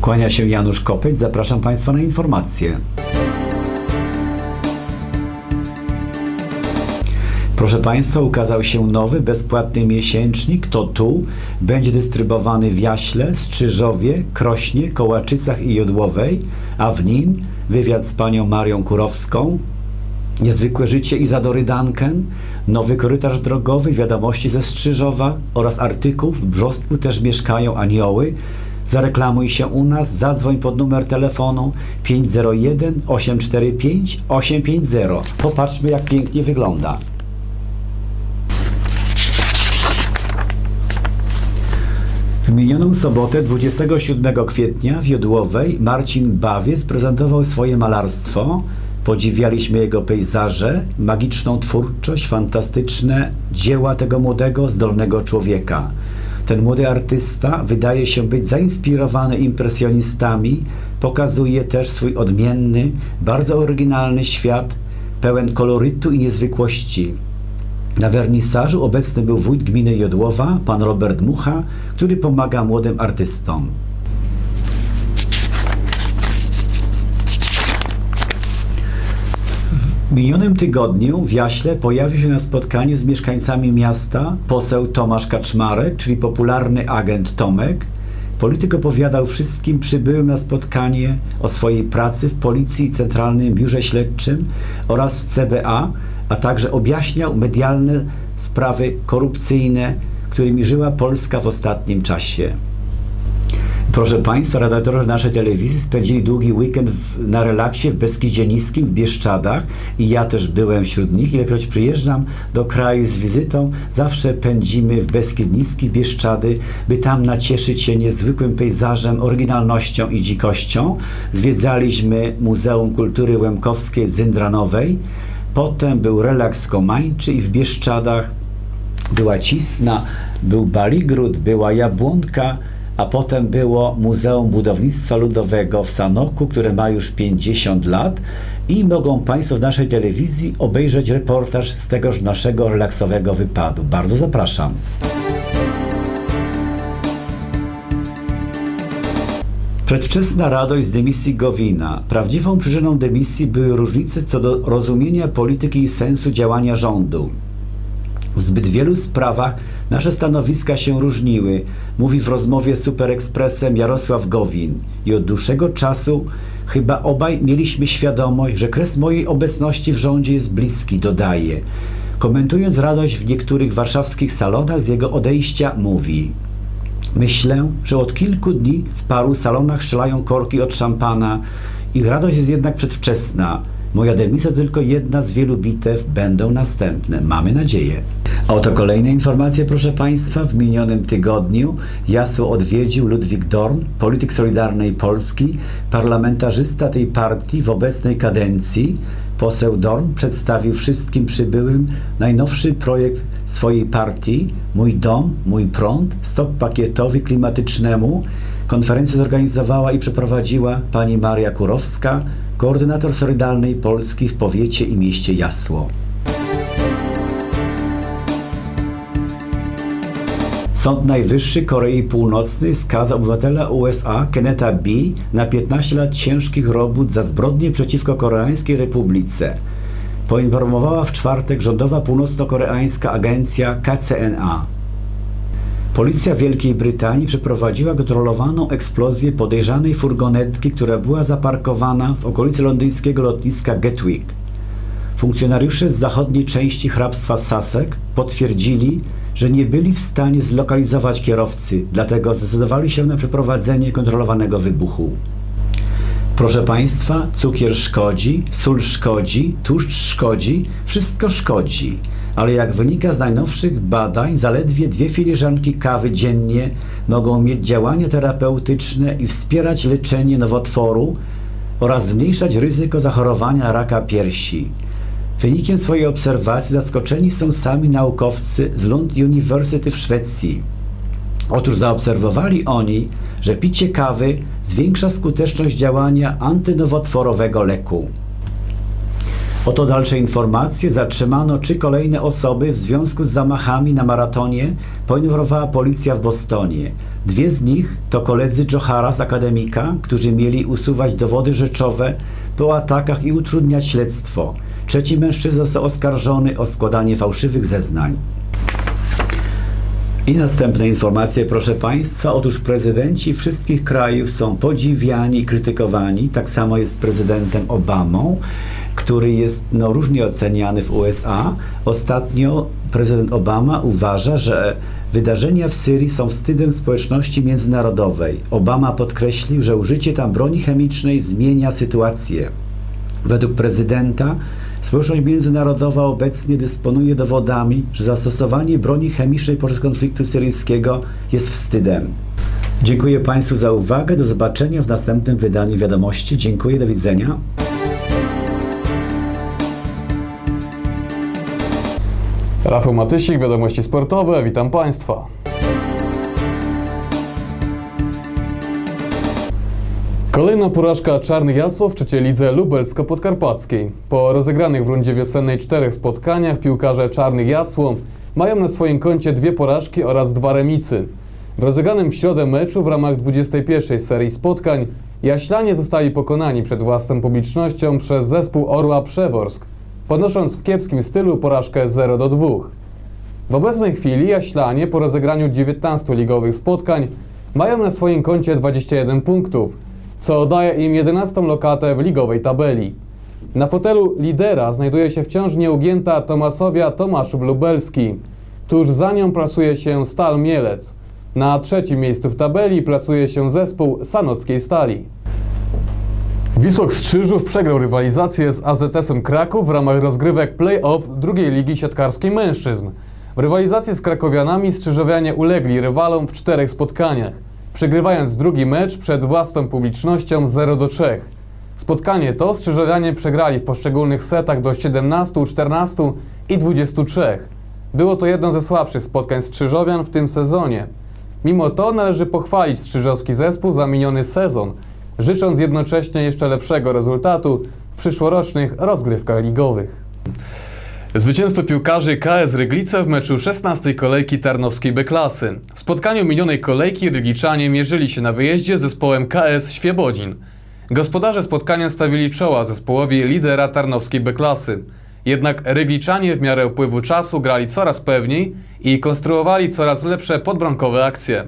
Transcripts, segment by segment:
Kłania się Janusz Kopeć, zapraszam Państwa na informacje. Proszę Państwa, ukazał się nowy, bezpłatny miesięcznik. To tu będzie dystrybuowany w Jaśle, Strzyżowie, Krośnie, Kołaczycach i Jodłowej, a w nim wywiad z panią Marią Kurowską, Niezwykłe życie Izadory Duncan, nowy korytarz drogowy, wiadomości ze Strzyżowa oraz artykuł w Brzostku też mieszkają anioły. Zareklamuj się u nas, zadzwoń pod numer telefonu 501 845 850. Popatrzmy jak pięknie wygląda. W minioną sobotę 27 kwietnia w Jodłowej Marcin Bawiec prezentował swoje malarstwo. Podziwialiśmy jego pejzaże, magiczną twórczość, fantastyczne dzieła tego młodego, zdolnego człowieka. Ten młody artysta wydaje się być zainspirowany impresjonistami, pokazuje też swój odmienny, bardzo oryginalny świat, pełen kolorytu i niezwykłości. Na wernisażu obecny był wójt gminy Jodłowa, pan Robert Mucha, który pomaga młodym artystom. Minionym tygodniu w Jaśle pojawił się na spotkaniu z mieszkańcami miasta poseł Tomasz Kaczmarek, czyli popularny agent Tomek. Polityk opowiadał wszystkim przybyłym na spotkanie o swojej pracy w Policji i Centralnym Biurze Śledczym oraz w CBA, a także objaśniał medialne sprawy korupcyjne, którymi żyła Polska w ostatnim czasie. Proszę Państwa, redaktorzy naszej telewizji spędzili długi weekend w, na relaksie w Beskidzie Niskim, w Bieszczadach i ja też byłem wśród nich. Ilekroć przyjeżdżam do kraju z wizytą, zawsze pędzimy w Beskid Niski, Bieszczady, by tam nacieszyć się niezwykłym pejzażem, oryginalnością i dzikością. Zwiedzaliśmy Muzeum Kultury Łemkowskiej w Zindranowej, potem był relaks w Komańczy i w Bieszczadach była Cisna, był Baligród, była Jabłonka, a potem było Muzeum Budownictwa Ludowego w Sanoku, które ma już 50 lat i mogą Państwo w naszej telewizji obejrzeć reportaż z tegoż naszego relaksowego wypadu. Bardzo zapraszam. Przedwczesna radość z dymisji Gowina. Prawdziwą przyczyną dymisji były różnice co do rozumienia polityki i sensu działania rządu. W zbyt wielu sprawach nasze stanowiska się różniły, mówi w rozmowie z Super Expressem Jarosław Gowin. I od dłuższego czasu chyba obaj mieliśmy świadomość, że kres mojej obecności w rządzie jest bliski, dodaje. Komentując radość w niektórych warszawskich salonach z jego odejścia, mówi: Myślę, że od kilku dni w paru salonach strzelają korki od szampana. Ich radość jest jednak przedwczesna. Moja dymisja to tylko jedna z wielu bitew, będą następne. Mamy nadzieję. Oto kolejne informacje, proszę Państwa. W minionym tygodniu Jasło odwiedził Ludwik Dorn, polityk Solidarnej Polski, parlamentarzysta tej partii w obecnej kadencji. Poseł Dorn przedstawił wszystkim przybyłym najnowszy projekt swojej partii Mój Dom, Mój Prąd, stop pakietowi klimatycznemu. Konferencję zorganizowała i przeprowadziła pani Maria Kurowska, koordynator Solidarnej Polski w powiecie i mieście Jasło. Sąd Najwyższy Korei Północnej skazał obywatela USA Kenneta B. na 15 lat ciężkich robót za zbrodnie przeciwko Koreańskiej Republice. Poinformowała w czwartek rządowa północno-koreańska agencja KCNA. Policja Wielkiej Brytanii przeprowadziła kontrolowaną eksplozję podejrzanej furgonetki, która była zaparkowana w okolicy londyńskiego lotniska Gatwick. Funkcjonariusze z zachodniej części hrabstwa Sussex potwierdzili, że nie byli w stanie zlokalizować kierowcy, dlatego zdecydowali się na przeprowadzenie kontrolowanego wybuchu. Proszę Państwa, cukier szkodzi, sól szkodzi, tłuszcz szkodzi, wszystko szkodzi. Ale jak wynika z najnowszych badań, zaledwie dwie filiżanki kawy dziennie mogą mieć działanie terapeutyczne i wspierać leczenie nowotworu oraz zmniejszać ryzyko zachorowania raka piersi. Wynikiem swojej obserwacji zaskoczeni są sami naukowcy z Lund University w Szwecji. Otóż zaobserwowali oni, że picie kawy zwiększa skuteczność działania antynowotworowego leku. Oto dalsze informacje. Zatrzymano trzy kolejne osoby w związku z zamachami na maratonie, poinformowała policja w Bostonie. Dwie z nich to koledzy Johara z akademika, którzy mieli usuwać dowody rzeczowe po atakach i utrudniać śledztwo. Trzeci mężczyzna został oskarżony o składanie fałszywych zeznań. I następne informacje, proszę Państwa. Otóż prezydenci wszystkich krajów są podziwiani krytykowani. Tak samo jest z prezydentem Obamą, który jest no, różnie oceniany w USA. Ostatnio prezydent Obama uważa, że wydarzenia w Syrii są wstydem społeczności międzynarodowej. Obama podkreślił, że użycie tam broni chemicznej zmienia sytuację. Według prezydenta społeczność międzynarodowa obecnie dysponuje dowodami, że zastosowanie broni chemicznej podczas konfliktu syryjskiego jest wstydem. Dziękuję Państwu za uwagę. Do zobaczenia w następnym wydaniu wiadomości. Dziękuję, do widzenia. Rafał Matysik, Wiadomości Sportowe, witam Państwa. Kolejna porażka Czarnych Jasło w trzeciej lidze lubelsko-podkarpackiej. Po rozegranych w rundzie wiosennej czterech spotkaniach piłkarze Czarnych Jasło mają na swoim koncie dwie porażki oraz dwa remisy. W rozegranym w środę meczu w ramach 21 serii spotkań Jaślanie zostali pokonani przed własną publicznością przez zespół Orła Przeworsk, podnosząc w kiepskim stylu porażkę 0 do 2. W obecnej chwili Jaślanie po rozegraniu 19 ligowych spotkań mają na swoim koncie 21 punktów, co daje im 11 lokatę w ligowej tabeli. Na fotelu lidera znajduje się wciąż nieugięta Tomasowia Tomaszów Lubelski. Tuż za nią plasuje się Stal Mielec. Na trzecim miejscu w tabeli placuje się zespół Sanockiej Stali. Wisłok Strzyżów przegrał rywalizację z AZS-em Kraków w ramach rozgrywek play-off drugiej ligi siatkarskiej mężczyzn. W rywalizacji z krakowianami Strzyżowianie ulegli rywalom w czterech spotkaniach, przegrywając drugi mecz przed własną publicznością 0 do 3. Spotkanie to Strzyżowianie przegrali w poszczególnych setach do 17, 14 i 23. Było to jedno ze słabszych spotkań Strzyżowian w tym sezonie. Mimo to należy pochwalić strzyżowski zespół za miniony sezon, życząc jednocześnie jeszcze lepszego rezultatu w przyszłorocznych rozgrywkach ligowych. Zwycięstwo piłkarzy KS Ryglice w meczu 16 kolejki Tarnowskiej B-klasy. W spotkaniu minionej kolejki Rygliczanie mierzyli się na wyjeździe z zespołem KS Świebodzin. Gospodarze spotkania stawili czoła zespołowi lidera Tarnowskiej B-klasy. Jednak Rygliczanie w miarę upływu czasu grali coraz pewniej i konstruowali coraz lepsze podbramkowe akcje.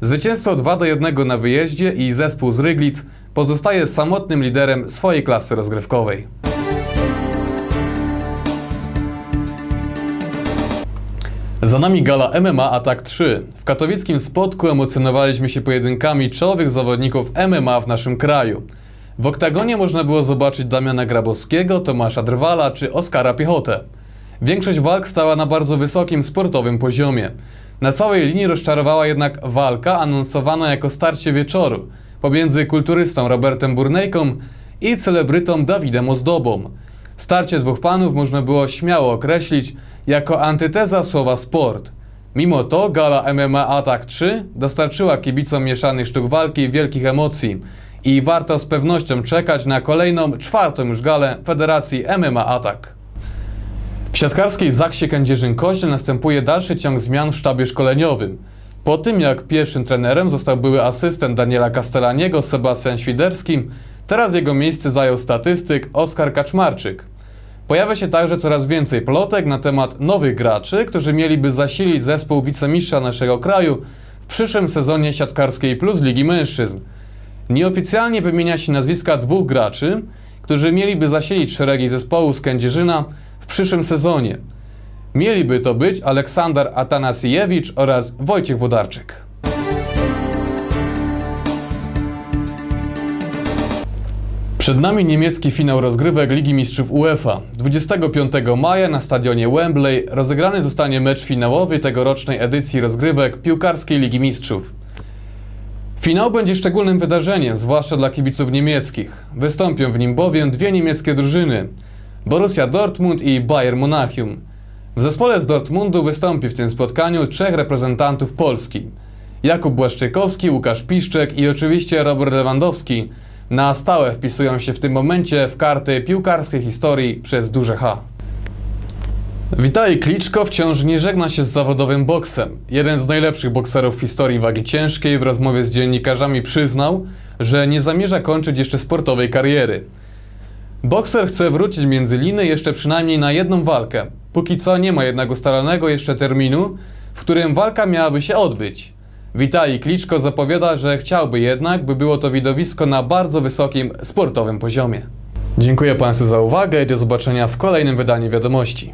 Zwycięstwo 2 do 1 na wyjeździe i zespół z Ryglic pozostaje samotnym liderem swojej klasy rozgrywkowej. Za nami gala MMA Atak 3. W katowickim spotku emocjonowaliśmy się pojedynkami czołowych zawodników MMA w naszym kraju. W oktagonie można było zobaczyć Damiana Grabowskiego, Tomasza Drwala czy Oskara Piechotę. Większość walk stała na bardzo wysokim sportowym poziomie. Na całej linii rozczarowała jednak walka anonsowana jako starcie wieczoru pomiędzy kulturystą Robertem Burnejką i celebrytą Dawidem Ozdobą. Starcie dwóch panów można było śmiało określić jako antyteza słowa sport. Mimo to gala MMA Atak 3 dostarczyła kibicom mieszanych sztuk walki wielkich emocji i warto z pewnością czekać na kolejną, czwartą już galę Federacji MMA Atak. W siatkarskiej Zaksie Kędzierzyn-Koźle następuje dalszy ciąg zmian w sztabie szkoleniowym. Po tym jak pierwszym trenerem został były asystent Daniela Castellaniego Sebastian Świderski, teraz jego miejsce zajął statystyk Oskar Kaczmarczyk. Pojawia się także coraz więcej plotek na temat nowych graczy, którzy mieliby zasilić zespół wicemistrza naszego kraju w przyszłym sezonie siatkarskiej Plus Ligi Mężczyzn. Nieoficjalnie wymienia się nazwiska dwóch graczy, którzy mieliby zasilić szeregi zespołu z Kędzierzyna w przyszłym sezonie. Mieliby to być Aleksander Atanasiewicz oraz Wojciech Wodarczyk. Przed nami niemiecki finał rozgrywek Ligi Mistrzów UEFA. 25 maja na stadionie Wembley rozegrany zostanie mecz finałowy tegorocznej edycji rozgrywek piłkarskiej Ligi Mistrzów. Finał będzie szczególnym wydarzeniem, zwłaszcza dla kibiców niemieckich. Wystąpią w nim bowiem dwie niemieckie drużyny: Borussia Dortmund i Bayern Monachium. W zespole z Dortmundu wystąpi w tym spotkaniu trzech reprezentantów Polski: Jakub Błaszczykowski, Łukasz Piszczek i oczywiście Robert Lewandowski. Na stałe wpisują się w tym momencie w karty piłkarskiej historii przez duże H. Witaj Kliczko wciąż nie żegna się z zawodowym boksem. Jeden z najlepszych bokserów w historii wagi ciężkiej w rozmowie z dziennikarzami przyznał, że nie zamierza kończyć jeszcze sportowej kariery. Bokser chce wrócić między liny jeszcze przynajmniej na jedną walkę. Póki co nie ma jednak ustalonego jeszcze terminu, w którym walka miałaby się odbyć. Witaj Kliczko zapowiada, że chciałby jednak, by było to widowisko na bardzo wysokim sportowym poziomie. Dziękuję Państwu za uwagę i do zobaczenia w kolejnym wydaniu wiadomości.